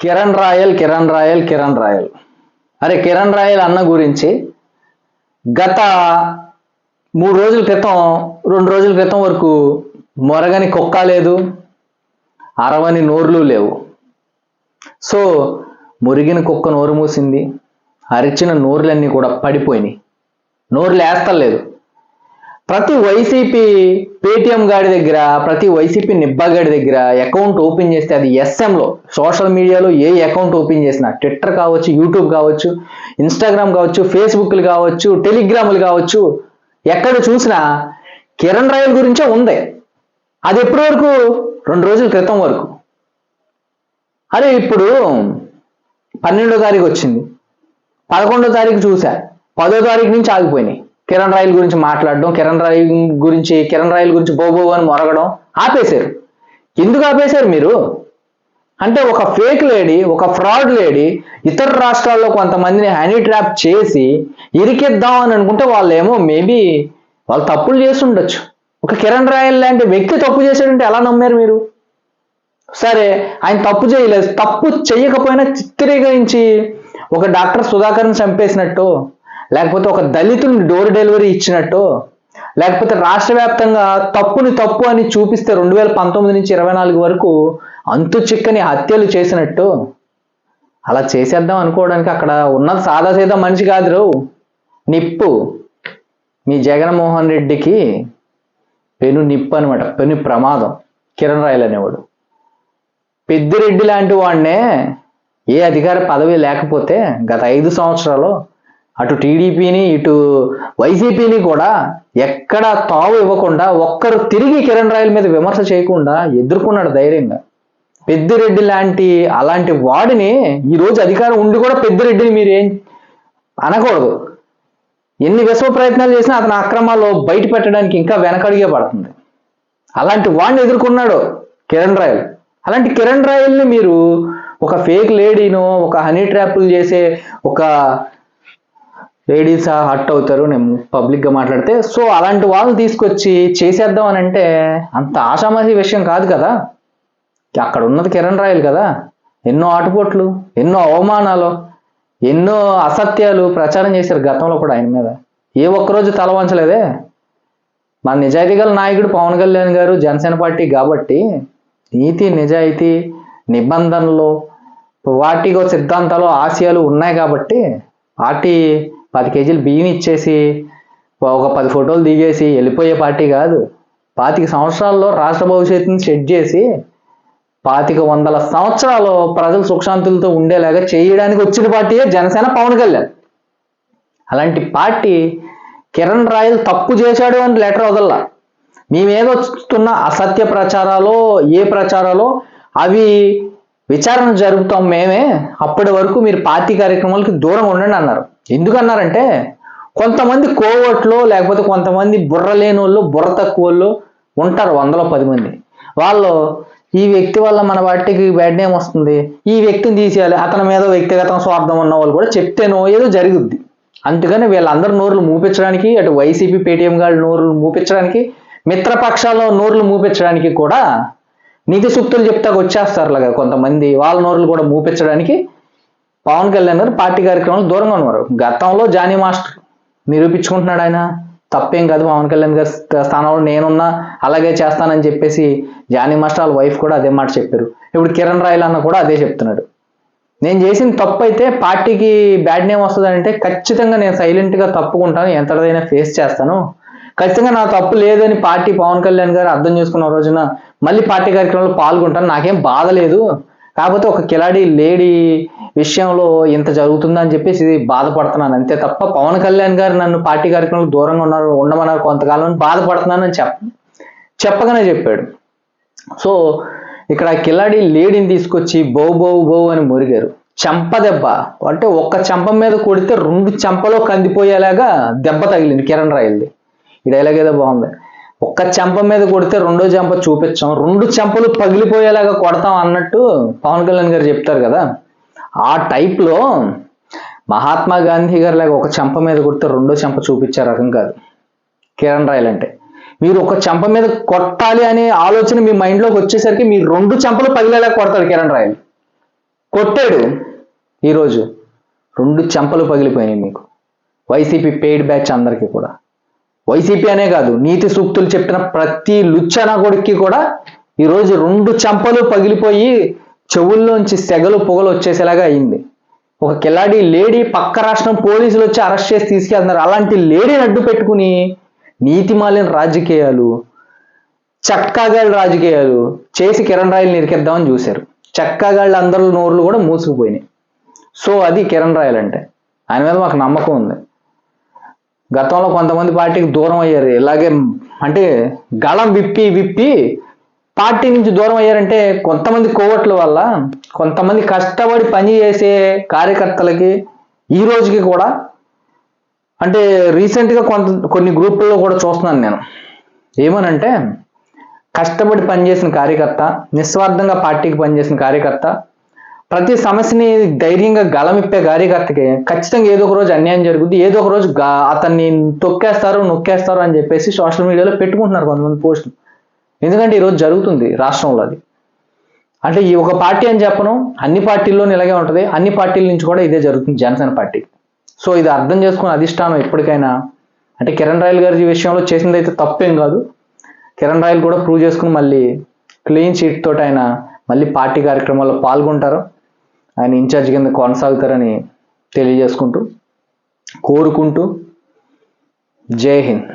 కిరణ్ రాయల్ కిరణ్ రాయల్ కిరణ్ రాయల్. అరే కిరణ్ రాయల్ అన్న గురించి గత మూడు రోజుల క్రితం రెండు రోజుల క్రితం వరకు మొరగని కుక్క లేదు అరవని నోర్లు లేవు. సో మురిగిన కుక్క నోరు మూసింది అరిచిన నోర్లన్నీ కూడా పడిపోయినాయి. నోరు లేస్తలేదు ప్రతి వైసీపీ పేటిఎం గాడి దగ్గర ప్రతి వైసీపీ నిబ్బా గాడి దగ్గర అకౌంట్ ఓపెన్ చేస్తే అది ఎస్ఎంలో సోషల్ మీడియాలో ఏ అకౌంట్ ఓపెన్ చేసినా ట్విట్టర్ కావచ్చు యూట్యూబ్ కావచ్చు ఇన్స్టాగ్రామ్ కావచ్చు ఫేస్బుక్లు కావచ్చు టెలిగ్రాములు కావచ్చు ఎక్కడ చూసినా కిరణ్ రాయల్ గురించే ఉంది. అది ఎప్పటి వరకు? రెండు రోజుల క్రితం వరకు. అరే ఇప్పుడు పన్నెండో తారీఖు వచ్చింది. పదకొండో తారీఖు చూసా. పదో తారీఖు నుంచి ఆగిపోయినాయి. కిరణ్ రాయల్ గురించి మాట్లాడడం కిరణ్ రాయల్ గురించి కిరణ్ రాయల్ గురించి బోబో అని మొరగడం ఆపేశారు. ఎందుకు ఆపేశారు మీరు? అంటే ఒక ఫేక్ లేడీ ఒక ఫ్రాడ్ లేడీ ఇతర రాష్ట్రాల్లో కొంతమందిని హనీ ట్రాప్ చేసి ఇరికిద్దాం అని అనుకుంటే వాళ్ళేమో మేబీ వాళ్ళు తప్పులు చేసి ఉండొచ్చు. ఒక కిరణ్ రాయల్ లాంటి వ్యక్తి తప్పు చేశాడంటే ఎలా నమ్మారు మీరు? సరే ఆయన తప్పు చేయలేదు. తప్పు చేయకపోయినా చిత్రీకరించి ఒక డాక్టర్ సుధాకర్ని చంపేసినట్టు లేకపోతే ఒక దళితుని డోర్ డెలివరీ ఇచ్చినట్టు లేకపోతే రాష్ట్ర వ్యాప్తంగా తప్పుని తప్పు అని చూపిస్తే రెండు వేల పంతొమ్మిది నుంచి ఇరవై నాలుగు వరకు అంతు చిక్కని హత్యలు చేసినట్టు అలా చేసేద్దాం అనుకోవడానికి అక్కడ ఉన్నది సాదాసీదా మనిషి కాదు నిప్పు. మీ జగన్మోహన్ రెడ్డికి పెను నిప్పు అనమాట పెను ప్రమాదం. కిరణ్ రాయల్ అనేవాడు. పెద్దిరెడ్డి లాంటి వాడినే ఏ అధికార పదవి లేకపోతే గత ఐదు సంవత్సరాలు అటు టీడీపీని ఇటు వైసీపీని కూడా ఎక్కడ తావు ఇవ్వకుండా ఒక్కరు తిరిగి కిరణ్ రాయల మీద విమర్శ చేయకుండా ఎదుర్కొన్నాడు ధైర్యంగా. పెద్దిరెడ్డి లాంటి అలాంటి వాడిని ఈరోజు అధికారం ఉండి కూడా పెద్దిరెడ్డిని మీరు ఏం అనకూడదు. ఎన్ని విశ్వ ప్రయత్నాలు చేసినా అతని అక్రమాల్లో బయట పెట్టడానికి ఇంకా వెనకడిగే పడుతుంది. అలాంటి వాడిని ఎదుర్కొన్నాడు కిరణ్ రాయల్. అలాంటి కిరణ్ రాయల్ని మీరు ఒక ఫేక్ లేడీను ఒక హనీ ట్రాప్లు చేసే ఒక లేడీస్ హట్ అవుతారు నేను పబ్లిక్గా మాట్లాడితే. సో అలాంటి వాళ్ళు తీసుకొచ్చి చేసేద్దాం అని అంటే అంత ఆషామాషి విషయం కాదు కదా. అక్కడ ఉన్నది కిరణ్ రాయలు కదా. ఎన్నో ఆటుపోట్లు ఎన్నో అవమానాలు ఎన్నో అసత్యాలు ప్రచారం చేశారు గతంలో కూడా ఆయన మీద. ఏ ఒక్కరోజు తల వంచలేదే. మన నిజాయితీ గల నాయకుడు పవన్ కళ్యాణ్ గారు జనసేన పార్టీ కాబట్టి నీతి నిజాయితీ నిబంధనలు వాటికో సిద్ధాంతాలు ఆశయాలు ఉన్నాయి కాబట్టి వాటి పది కేజీలు బియ్యం ఇచ్చేసి ఒక పది ఫోటోలు దిగేసి వెళ్ళిపోయే పార్టీ కాదు. పాతిక సంవత్సరాల్లో రాష్ట్ర భవిష్యత్తుని సెట్ చేసి పాతిక వందల సంవత్సరాలు ప్రజలు సుఖశాంతులతో ఉండేలాగా చేయడానికి వచ్చిన పార్టీయే జనసేన పవన్ కళ్యాణ్. అలాంటి పార్టీ కిరణ్ రాయల్ తప్పు చేశాడు అని లెటర్ వదల్లా. మీ మీద వస్తున్న అసత్య ప్రచారాలు ఏ ప్రచారాలు అవి విచారణ జరుపుతాం మేమే. అప్పటి వరకు మీరు పార్టీ కార్యక్రమాలకి దూరంగా ఉండండి అన్నారు. ఎందుకన్నారంటే కొంతమంది కోవట్లో లేకపోతే కొంతమంది బుర్ర లేని వాళ్ళు బుర్ర తక్కువ వాళ్ళు ఉంటారు వందలో పది మంది. వాళ్ళు ఈ వ్యక్తి వల్ల మన వాటికి బ్యాడ్ నేమ్ వస్తుంది. ఈ వ్యక్తిని తీసేయాలి. అతని మీద వ్యక్తిగత స్వార్థం ఉన్న వాళ్ళు కూడా చెప్తేనో ఏదో జరుగుద్ది. అందుకని వీళ్ళందరూ నోర్లు మూపించడానికి అటు వైసీపీ పేటీఎం గారి నోర్లు మూపించడానికి మిత్రపక్షాల్లో నోర్లు మూపించడానికి కూడా నీతి సూక్తులు చెప్తాకు వచ్చేస్తారు కొంతమంది. వాళ్ళ నోర్లు కూడా మూపించడానికి పవన్ కళ్యాణ్ గారు పార్టీ కార్యక్రమాలు దూరంగా ఉన్నారు. గతంలో జానీ మాస్టర్ నిరూపించుకుంటున్నాడు ఆయన. తప్పేం కాదు పవన్ కళ్యాణ్ గారి స్థానంలో నేనున్నా అలాగే చేస్తానని చెప్పేసి జానీ మాస్టర్ వాళ్ళ వైఫ్ కూడా అదే మాట చెప్పారు. ఇప్పుడు కిరణ్ రాయల్ అన్న కూడా అదే చెప్తున్నాడు. నేను చేసిన తప్పు అయితే పార్టీకి బ్యాడ్ నేమ్ వస్తుందంటే ఖచ్చితంగా నేను సైలెంట్గా తప్పుకుంటాను ఎంతదైనా ఫేస్ చేస్తాను. ఖచ్చితంగా నా తప్పు లేదని పార్టీ పవన్ కళ్యాణ్ గారు అర్థం చేసుకున్న రోజున మళ్ళీ పార్టీ కార్యక్రమంలో పాల్గొంటాను. నాకేం బాధ లేదు. కాకపోతే ఒక కిలాడి లేడీ విషయంలో ఇంత జరుగుతుందని చెప్పేసి బాధపడుతున్నాను. అంతే తప్ప పవన్ కళ్యాణ్ గారు నన్ను పార్టీ కార్యక్రమంలో దూరంగా ఉన్నారు ఉండమన్నారు కొంతకాలం బాధపడుతున్నానని చెప్ప చెప్పగానే చెప్పాడు. సో ఇక్కడ కిలాడి లేడీని తీసుకొచ్చి బౌ బౌ బౌ అని మురిగారు. చెంప దెబ్బ అంటే ఒక్క చెంప మీద కొడితే రెండు చెంపలో కందిపోయేలాగా దెబ్బ తగిలింది కిరణ్ రాయల్ది. ఈ డైలాగ్ ఏదో బాగుంది. ఒక్క చెంప మీద కొడితే రెండో చెంప చూపించాం. రెండు చెంపలు పగిలిపోయేలాగా కొడతాం అన్నట్టు పవన్ కళ్యాణ్ గారు చెప్తారు కదా. ఆ టైప్లో మహాత్మా గాంధీ గారు లాగా ఒక చెంప మీద కొడితే రెండో చెంప చూపించే రకం కాదు. కిరణ్ రాయల్ అంటే. మీరు ఒక చెంప మీద కొట్టాలి అనే ఆలోచన మీ మైండ్లోకి వచ్చేసరికి మీరు రెండు చెంపలు పగిలేలా కొడతాడు కిరణ్ రాయల్. కొట్టాడు ఈరోజు. రెండు చెంపలు పగిలిపోయినాయి మీకు. వైసీపీ పెయిడ్ బ్యాచ్ అందరికీ కూడా. వైసీపీ అనే కాదు నీతి సూక్తులు చెప్పిన ప్రతి లుచ్చన కొడుక్కి కూడా ఈరోజు రెండు చెంపలు పగిలిపోయి చెవుల్లోంచి సెగలు పొగలు వచ్చేసేలాగా అయింది. ఒక కిలాడి లేడీ పక్క రాష్ట్రం పోలీసులు వచ్చి అరెస్ట్ చేసి తీసుకెళ్తున్నారు. అలాంటి లేడీని అడ్డు పెట్టుకుని నీతిమాలిన రాజకీయాలు చక్కాగాళ్ళ రాజకీయాలు చేసి కిరణ్ రాయలు నిరికిద్దామని చూశారు. చక్కాగాళ్ళ అందరి నోర్లు కూడా మూసుకుపోయినాయి. సో అది కిరణ్ రాయలు అంటే. ఆయన మీద మాకు నమ్మకం ఉంది. గతంలో కొంతమంది పార్టీకి దూరం అయ్యారు. ఇలాగే అంటే గళం విప్పి విప్పి పార్టీ నుంచి దూరం అయ్యారంటే కొంతమంది కోవట్ల వల్ల కొంతమంది కష్టపడి పని చేసే కార్యకర్తలకి ఈ రోజుకి కూడా అంటే రీసెంట్గా కొంత కొన్ని గ్రూపుల్లో కూడా చూస్తున్నాను నేను. ఏమనంటే కష్టపడి పనిచేసిన కార్యకర్త నిస్వార్థంగా పార్టీకి పనిచేసిన కార్యకర్త ప్రతి సమస్యని ధైర్యంగా గలమిప్పే కార్యకర్తకి ఖచ్చితంగా ఏదో ఒక రోజు అన్యాయం జరుగుద్ది ఏదో ఒక రోజు అతన్ని తొక్కేస్తారు నొక్కేస్తారు అని చెప్పేసి సోషల్ మీడియాలో పెట్టుకుంటున్నారు కొంతమంది పోస్టులు ఎందుకంటే ఈరోజు జరుగుతుంది రాష్ట్రంలో అది. అంటే ఈ ఒక పార్టీ అని చెప్పను అన్ని పార్టీల్లో ఇలాగే ఉంటుంది అన్ని పార్టీల నుంచి కూడా ఇదే జరుగుతుంది జనసేన పార్టీ. సో ఇది అర్థం చేసుకుని అధిష్టానం ఎప్పటికైనా అంటే కిరణ్ రాయల్ గారి విషయంలో చేసింది అయితే తప్పేం కాదు. కిరణ్ రాయల్ కూడా ప్రూవ్ చేసుకుని మళ్ళీ క్లీన్ షీట్ తోటి ఆయన మళ్ళీ పార్టీ కార్యక్రమాల్లో పాల్గొంటారు. ఆయన ఇన్ఛార్జ్ కింద కొనసాగుతారని తెలియజేసుకుంటూ కోరుకుంటూ జై హింద్.